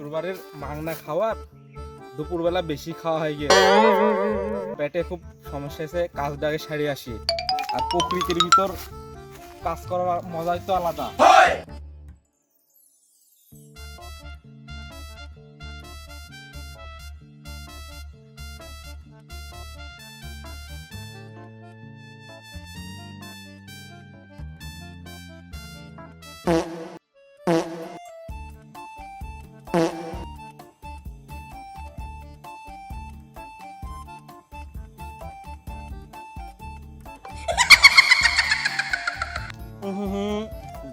শ্বশুর বাড়ির মাংনা খাওয়ার দুপুরবেলা বেশি খাওয়া হয়ে গিয়ে পেটে খুব সমস্যা হয়েছে কাজটাকে সারি আসি। আর প্রকৃতির ভিতর কাজ করার মজাই তো আলাদা। হুম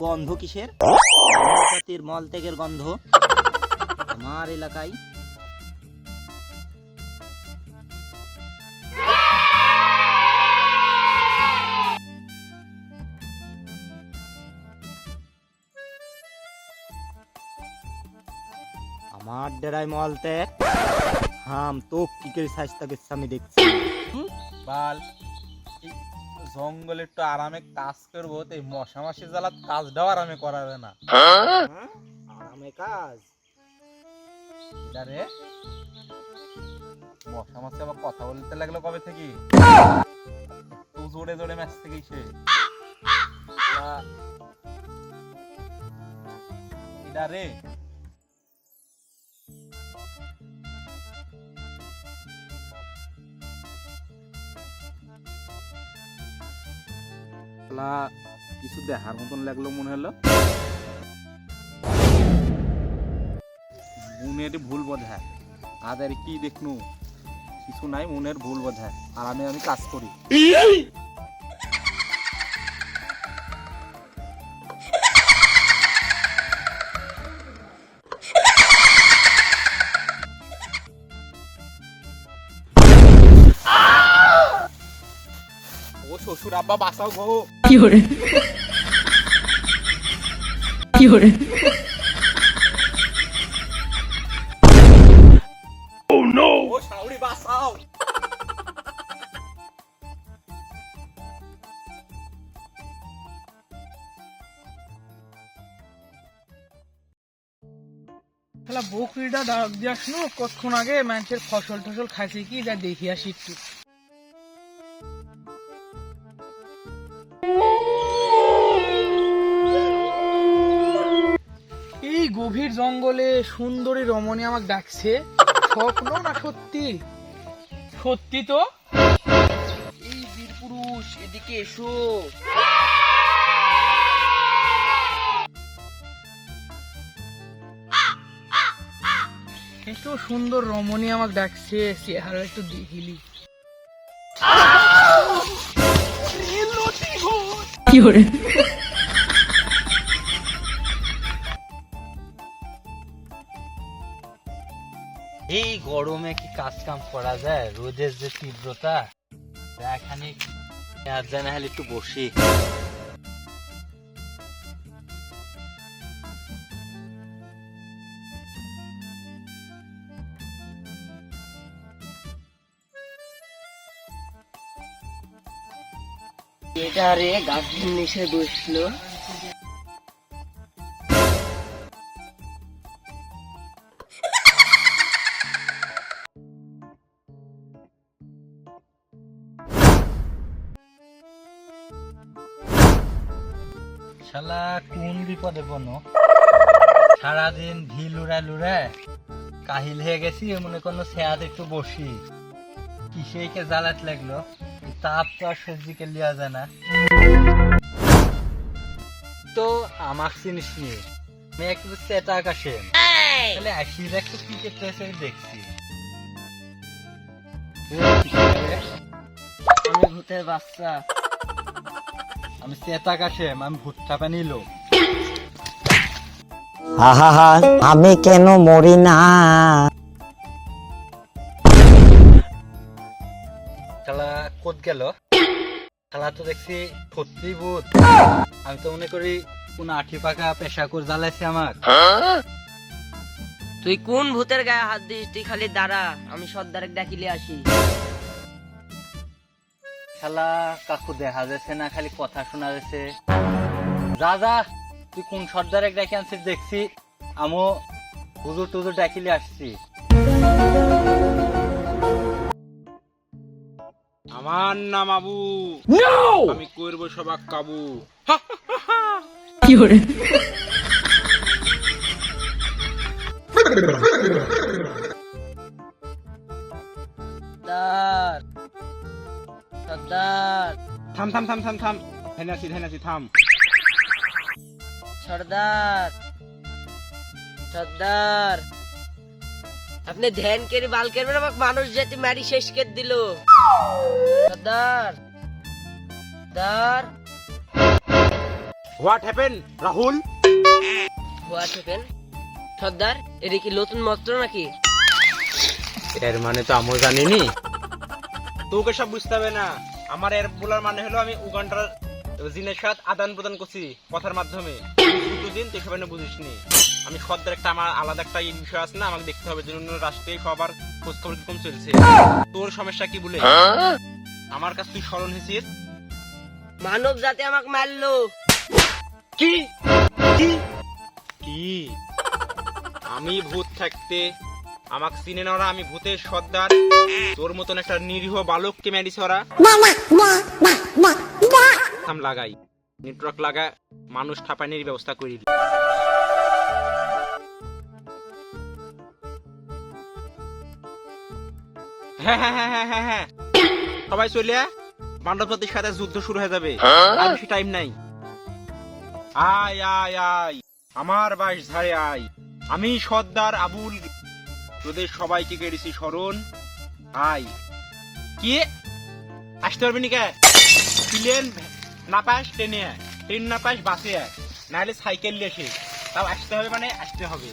গন্ধ কিসের? জাতির মল ত্যাগের গন্ধ। আমার এলাকায় আমার ডেরায় মল ত্যাগ। হাম তো কি করে গেছে আমি দেখছি। বাল। জঙ্গলে একটু আরামে কাজ করব তো এই মশা মাসি জ্বালা কাজটাও আরামে করাবে না। হ্যাঁ? আরামে কাজ। এটা মশা মাসি আবার কথা বলতে লাগল কবে থেকে? তো জোরে জোরে ম্যাচ থেকে সে এটা রে? শালা, কিছু দেখার মতন লাগল মনে হলো। মনের ভুল বোঝায় আদের কি দেখনু? কিছু নাই, মনের ভুল বোঝায় আর আমি আমি কাজ করি। বাসাও গো। কি করে oh, বকরিটা ডাক দিয়ে আসলো কতক্ষণ আগে ম্যাচের ফসল টসল খাইছে কি যা দেখি আসি একটু। গভীর জঙ্গলে সুন্দরী রমণী আমাকে ডাকছে। স্বপ্ন না সত্যি? সত্যি তো? এই বীর পুরুষ এদিকে এসো। একটু সুন্দর রমণী আমাকে ডাকছে চেহারা একটু দেখিলি। 有 গরমে কি কাজ কাম করা যায়? রোদের যে তীব্রতা এখানে আর যায় না হলে একটু বসি। এটা রে গাছের নিচে বসল। শালা কোন বিপদে বনো সারাদিন ভি লুড়া লুড়া কাহিল হয়ে গেছি মনে কোনো সেয়াদ একটু বসি। কিসেকে জ্বালাত লাগল? তাপ তো আর সহ্যকে লিয়া যায় না। তো আমার চিনিস নি? আমি একটু চেতা আকাশে। তাহলে আসির একটু কি করতে হয়েছে আমি দেখছি? আমি ভূতের বাচ্চা। আমি চেতা কাশেম আমি ভুট্টা পানি লো আহা আমি কেন মরি না? শালা কোত গেল? শালা তো দেখছি সত্যি ভূত। আমি তো মনে করি কোন আঠি পাকা পেশা করে জ্বালাইছে আমার তুই কোন ভূতের গায়ে হাত দিস? তুই খালি দাঁড়া আমি সর্দারের ডাকিলে আসি। শালা কাকু দেখা যাচ্ছে না খালি কথা শোনা যাচ্ছে। যা যা তুই কোন সর্দারে ডেকে আনছিস দেখছি? আমো হুজুর টুজুর ডাকিলে আসছি। আমার নাম আবু। আমি করব সবাক কাবু। Fiore, থাম থাম থাম থাম থাম। ধ্যান আছি ধ্যান আছি থাম। সর্দার। সর্দার। আপনি ধ্যান করে বাল করবেন আমাকে মানুষ যেতে মারি শেষ করে দিল। সর্দার। সর্দার। What happen Rahul? হওয়া থাকেন সর্দার এটা কি নতুন মন্ত্র নাকি? এর মানে তো আমিও জানিনি। তোকে সব বুঝতে হবে না। আমার এর বলার মানে হলো আমি উগান্ডার জিনের সাথে আদান প্রদান করছি কথার মাধ্যমে। দুটো দিন তুই সবাই বুঝিস নি আমি সর্দার একটা আমার আলাদা একটা বিষয় আছে না আমাকে দেখতে হবে যে অন্য রাষ্ট্রে সবার খোঁজ খবর কম চলছে। তোর সমস্যা কি বলে? আমার কাছে তুই স্মরণ হয়েছিস? মানব জাতি আমাকে মারলো। কি? কি? আমি ভূত থাকতে আমাকে চিনে না ওরা আমি ভূতের সর্দার। তোর মতন একটা নিরীহ বালককে মেরিছে ওরা। থাম লাগাই। নেটওয়ার্ক লাগা মানুষ ঠাপানির ব্যবস্থা করি হ্যাঁ হ্যাঁ হ্যাঁ হ্যাঁ হ্যাঁ হ্যাঁ। সবাই চলে সাথে যুদ্ধ শুরু হয়ে যাবে। আর বেশি টাইম নাই। আয় আয় আয়। আমার বাস ধারে আয়। আমি সর্দার আবুল তোদের সবাইকে কেড়েছি স্মরণ আয় কি? আসতে পারবি নি প্লেন না পাস ট্রেনে ট্রেন না পাস বাসে নাহলে সাইকেল এসে তাও আসতে হবে মানে আসতে হবে।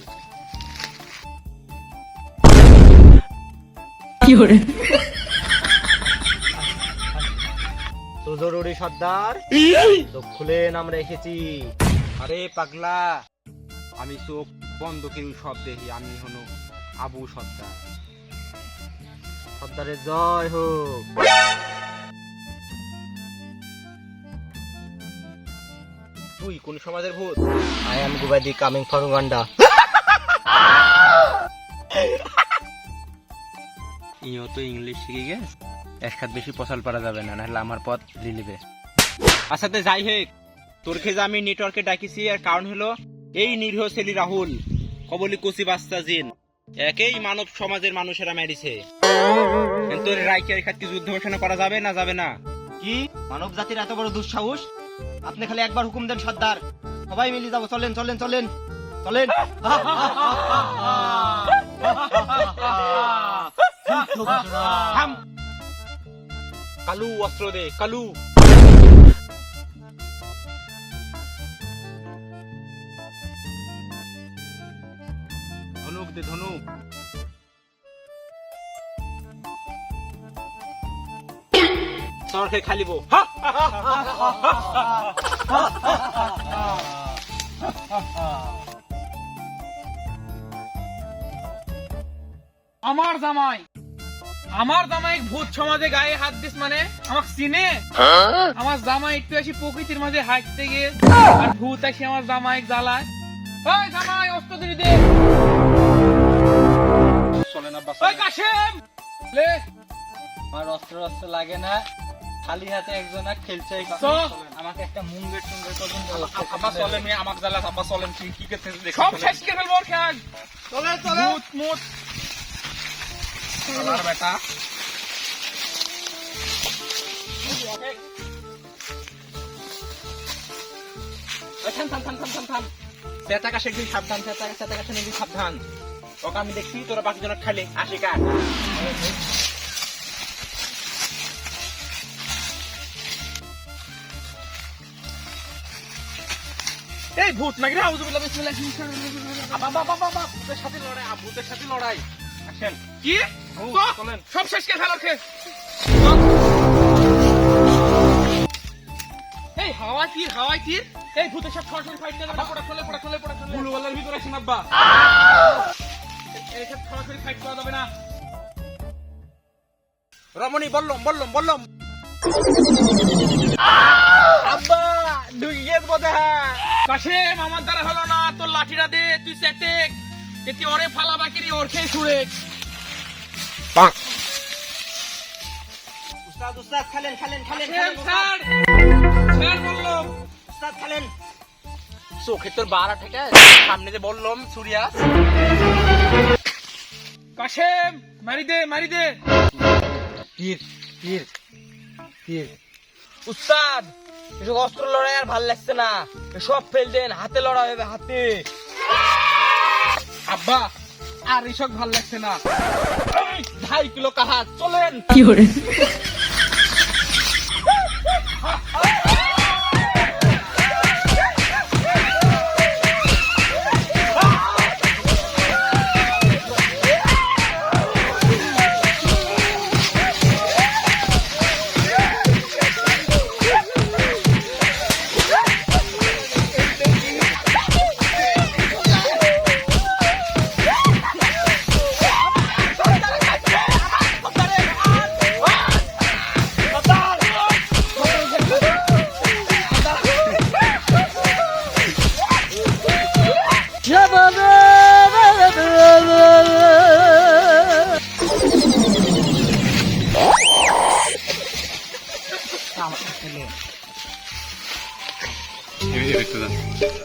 তো জরুরি সর্দার। চোখ খুলেন আমরা এসেছি আরে পাগলা। আমি চোখ বন্ধ করে সব দেখি আমি হলো আবু সর্দার। সর্দারের জয় হোক। তুই কোন সমাজের ভূত? আই এম গুবাদি কামিং ফর উগান্ডা ইও তো ইংলিশ শিখে গেছ। একসাথ বেশি পছাল পারা যাবে না নাহলে আমার পথ লিলিবে আচ্ছা তো যাই হোক। তোর খেয়ে আমি নেটওয়ার্কে ডাকিছি আর কারণ হলো এই নিরীহ ছেলি রাহুল কবলি কচি বাস্তা জিন। একেই মানব সমাজের মানুষেরা মেরেছে। তোর রাইকের খাতকে যুদ্ধ ঘোষণা করা যাবে না যাবে না? কি? মানব জাতির এত বড় দুঃসাহস? আপনি খালি একবার হুকুম দেন সর্দার। সবাই মিলে যাব চলেন চলেন চলেন। চলেন। কালু অস্ত্র দে কালু। ধনুক দে ধনুক সরকে খালিব আমার জামাই আমার জামাই ভূত সমাজে গায়ে হাত দিস মানে আমাকে চিনে আমার জামাই একটু আসি প্রকৃতির মাঝে হাঁটতে গিয়ে আর ভূত আসি আমার জামাই জ্বালায় ওই জামাই অস্ত্র দে চলে না ওই কাশেম! লে আমার অস্ত্র অস্ত্র লাগে না। খালি হাতে একজন খেলছে আমাকে একটা মুঙ্গের টুঙ্গের করবেন আব্বা চলে মেয়ে আমাকে জ্বালা আব্বা চলেন কি কি করতে সব শেষ করে ফেলব খেয়াল। চলে চলে। আমার বেটা। ওই থাম থাম থাম থাম থাম থাম। চেতা কাছে একদিন সাবধান চেতা চেতা কাছে একদিন সাবধান। ওকে আমি দেখছি তোরা বাকি জনের খাইলে আসে কার? এই ভূত নাকি রে আউযুবিল্লাহ বিসমিল্লাহ আবা বাবা বাবা ভূতের সাথে লড়াই ভূতের সাথে লড়াই। আসেন। কি? চলেন। সব শেষ করে ফেলো খেয়ে এই হাওয়া তীর হাওয়াই তীর। এই ভূতের সব সরাসরি ফাইট করে পড়া চলে পড়া চলে পড়া চলে বুলুওয়ালার ভিতরে আসেন আব্বা। এই সরাসরি ফাইট করা যাবে না। রমণী বললাম বললাম বললাম। আব্বা ঢুকে গেছে বোধ কাশেম আমার দ্বারা হলো না তোর লাঠিটা দে তুই সেটে এটি ওরে ফালা বাকিরি ওর খেয়ে ছুড়ে উস্তাদ উস্তাদ খেলেন খেলেন খেলেন স্যার। স্যার বলল উস্তাদ খেলেন। চোখে তোর বাড়া সামনে যে বললাম সুরিয়া কাশেম মারি দে মারি দে। তীর তীর তীর উস্তাদ এসব অস্ত্র লড়াই আর ভালো লাগছে না। সব ফেল দেন হাতে লড়াই হবে হাতে। আব্বা আর এসব ভালো লাগছে না। ঢাই কিলো কাহা চলেন। Fiore,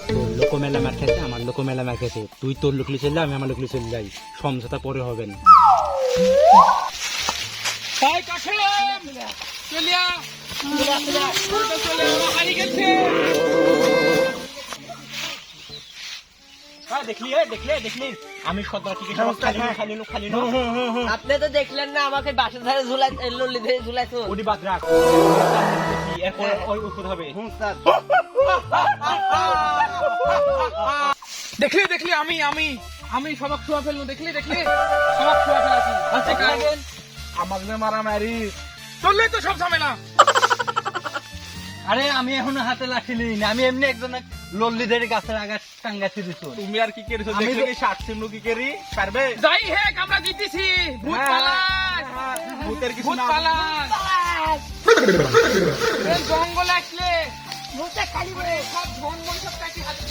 তোর লোক মেলা মার খেয়েছে আমার লোক মেলা মার খেয়েছে তুই তোর লোকলি চলে আমি আমার লোকলি চলে যাই সমঝোতা পরে হবে না আমি। আপনি তো দেখলেন না, আমাকে বাসের ধারে ঝুলাই লল্লি ধরে ঝুলাইছো বাদ রাখ এরপর ওই ওষুধ হবে। দেখলি দেখলি আমি আমি আমি সবাক ছুয়া ফেলব দেখলি দেখলি? সবাক ছুয়া ফেলাছি আচ্ছা আমাদের মারামারি চললে তো সব ঝামেলা। আরে আমি এখনও হাতে লাঠি নিই না আমি এমনি একজন লল্লিদের গাছের আগা টাঙ্গাছি দিছো তুমি আর কি করেছ তো- কি ষাট সিমরু কি করি পারবে যাই হেক আমরা জিতেছি। ভূত হ্যাঁ, পালাস ভূতের কিছু না ভূত এই জঙ্গল আসলে ভূতে খালি সব জঙ্গল সব কাটি হাতে